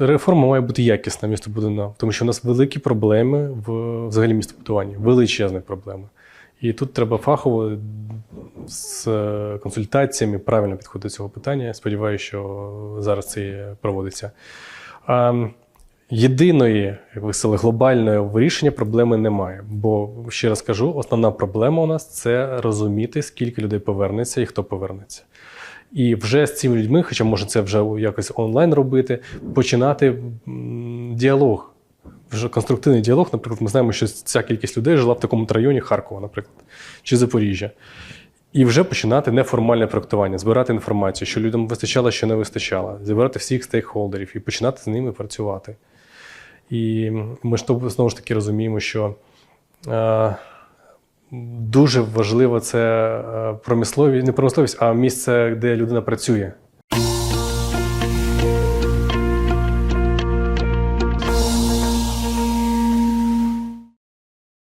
реформа має бути якісна містобудівна, тому що у нас великі проблеми в взагалі містобудуванні, величезні проблеми. І тут треба фахово з е, консультаціями правильно підходити до цього питання. Сподіваюся, що зараз це проводиться. А, Єдиної, як ви сказали, глобального вирішення проблеми немає. Бо ще раз кажу, основна проблема у нас це розуміти, скільки людей повернеться і хто повернеться. І вже з цими людьми, хоча може це вже якось онлайн робити, починати діалог. Вже конструктивний діалог. Наприклад, ми знаємо, що ця кількість людей жила в такому районі Харкова, наприклад, чи Запоріжжя. І вже починати неформальне проектування, збирати інформацію, що людям вистачало, що не вистачало, зібрати всіх стейкхолдерів і починати з ними працювати. І ми ж то- знову ж таки розуміємо, що е, дуже важливо це е, промисловість, не промисловість, а місце, де людина працює.